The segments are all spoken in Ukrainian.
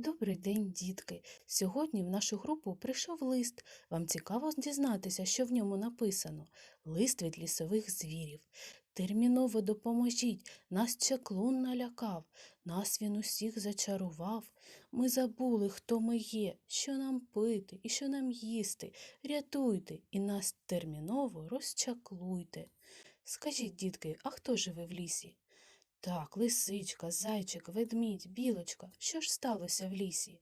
Добрий день, дітки. Сьогодні в нашу групу прийшов лист. Вам цікаво дізнатися, що в ньому написано. Лист від лісових звірів. Терміново допоможіть, нас чаклун налякав, нас він усіх зачарував. Ми забули, хто ми є, що нам пити і що нам їсти. Рятуйте і нас терміново розчаклуйте. Скажіть, дітки, а хто живе в лісі? Так, лисичка, зайчик, ведмідь, білочка. Що ж сталося в лісі?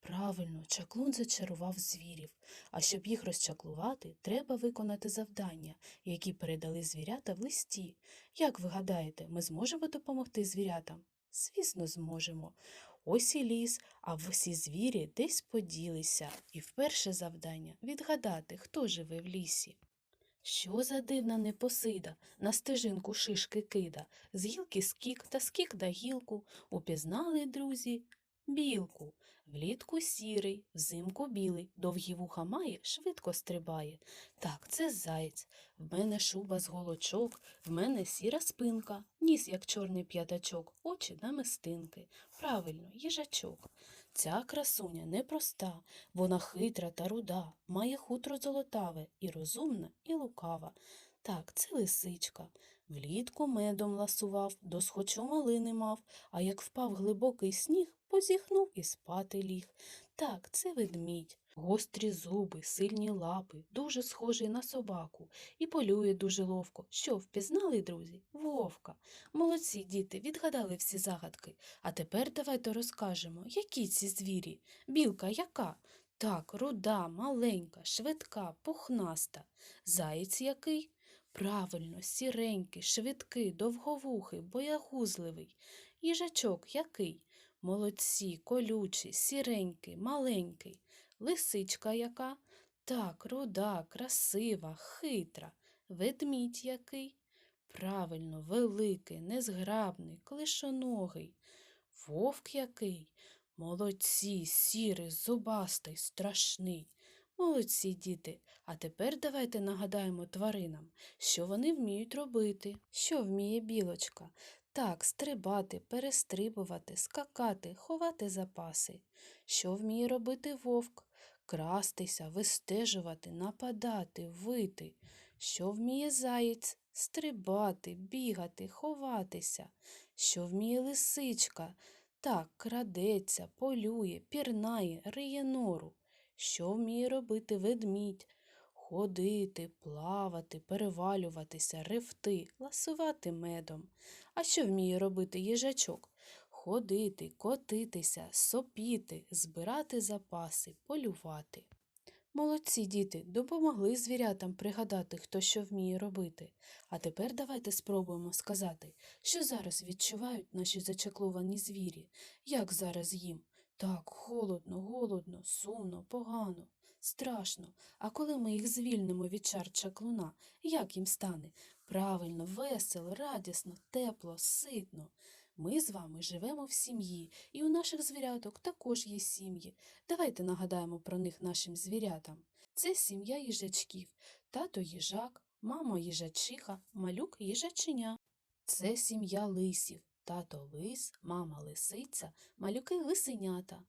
Правильно, чаклун зачарував звірів, а щоб їх розчаклувати, треба виконати завдання, які передали звірята в листі. Як ви гадаєте, ми зможемо допомогти звірятам? Звісно, зможемо. Ось і ліс, а всі звірі десь поділися. І вперше завдання відгадати, хто живе в лісі. Що за дивна непосида, на стежинку шишки кида, з гілки скік та скік да гілку, упізнали, друзі, білку. Влітку сірий, взимку білий, довгі вуха має, швидко стрибає. Так, це заєць. В мене шуба з голочок, в мене сіра спинка, ніс, як чорний п'ятачок, очі намистинки. Правильно, їжачок. Ця красуня непроста, вона хитра та руда, має хутро золотаве, і розумна, і лукава. Так, це лисичка. Влітку медом ласував, до схочу малини мав, а як впав глибокий сніг, позіхнув і спати ліг. Так, це ведмідь. Гострі зуби, сильні лапи, дуже схожий на собаку, і полює дуже ловко. Що, впізнали, друзі? Вовка. Молодці, діти, відгадали всі загадки. А тепер давайте розкажемо, які ці звірі. Білка яка? Так, руда, маленька, швидка, пухнаста. Заєць який? Правильно, сіренький, швидкий, довговухий, боягузливий. Їжачок який? Молодці, колючий, сіренький, маленький. Лисичка яка? Так, руда, красива, хитра. Ведмідь який? Правильно, великий, незграбний, клишоногий. Вовк який? Молодці, сірий, зубастий, страшний. Молодці, діти. А тепер давайте нагадаємо тваринам, що вони вміють робити. Що вміє білочка? Так, стрибати, перестрибувати, скакати, ховати запаси. Що вміє робити вовк? Крастися, вистежувати, нападати, вити. Що вміє заєць? Стрибати, бігати, ховатися. Що вміє лисичка? Так, крадеться, полює, пірнає, риє нору. Що вміє робити ведмідь? Ходити, плавати, перевалюватися, ревти, ласувати медом. А що вміє робити їжачок? Ходити, котитися, сопіти, збирати запаси, полювати. Молодці діти, допомогли звірятам пригадати, хто що вміє робити. А тепер давайте спробуємо сказати, що зараз відчувають наші зачакловані звірі, як зараз їм. Так, холодно, голодно, сумно, погано, страшно. А коли ми їх звільнимо від чар чаклуна, як їм стане? Правильно, весело, радісно, тепло, ситно. Ми з вами живемо в сім'ї, і у наших звіряток також є сім'ї. Давайте нагадаємо про них нашим звірятам. Це сім'я їжачків, тато їжак, мама їжачиха, малюк їжаченя. Це сім'я лисів, тато лис, мама лисиця, малюки лисенята.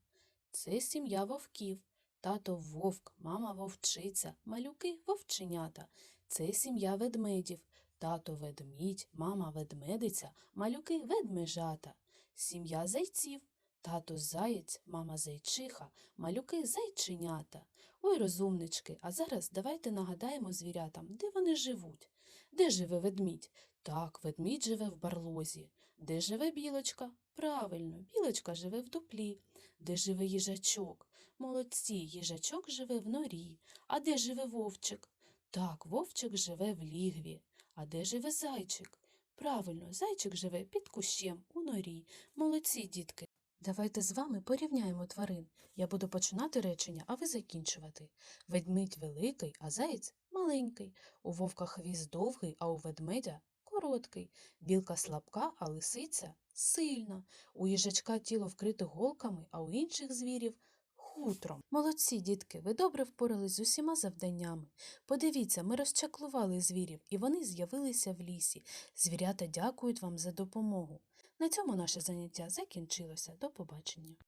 Це сім'я вовків, тато вовк, мама вовчиця, малюки вовченята. Це сім'я ведмедів, тато ведмідь, мама ведмедиця, малюки ведмежата. Сім'я зайців, тато заєць, мама зайчиха, малюки зайченята. Ой, розумнички, а зараз давайте нагадаємо звірятам, де вони живуть. Де живе ведмідь? Так, ведмідь живе в барлозі. Де живе білочка? Правильно, білочка живе в дуплі. Де живе їжачок? Молодці, їжачок живе в норі. А де живе вовчик? Так, вовчик живе в лігві. А де живе зайчик? Правильно, зайчик живе під кущем у норі. Молодці, дітки. Давайте з вами порівняємо тварин. Я буду починати речення, а ви закінчувати. Ведмідь великий, а заєць маленький. У вовка хвіст довгий, а у ведмедя короткий. Білка слабка, а лисиця сильна. У їжачка тіло вкрите голками, а у інших звірів хутром. Молодці, дітки, ви добре впорались з усіма завданнями. Подивіться, ми розчаклували звірів, і вони з'явилися в лісі. Звірята дякують вам за допомогу. На цьому наше заняття закінчилося. До побачення.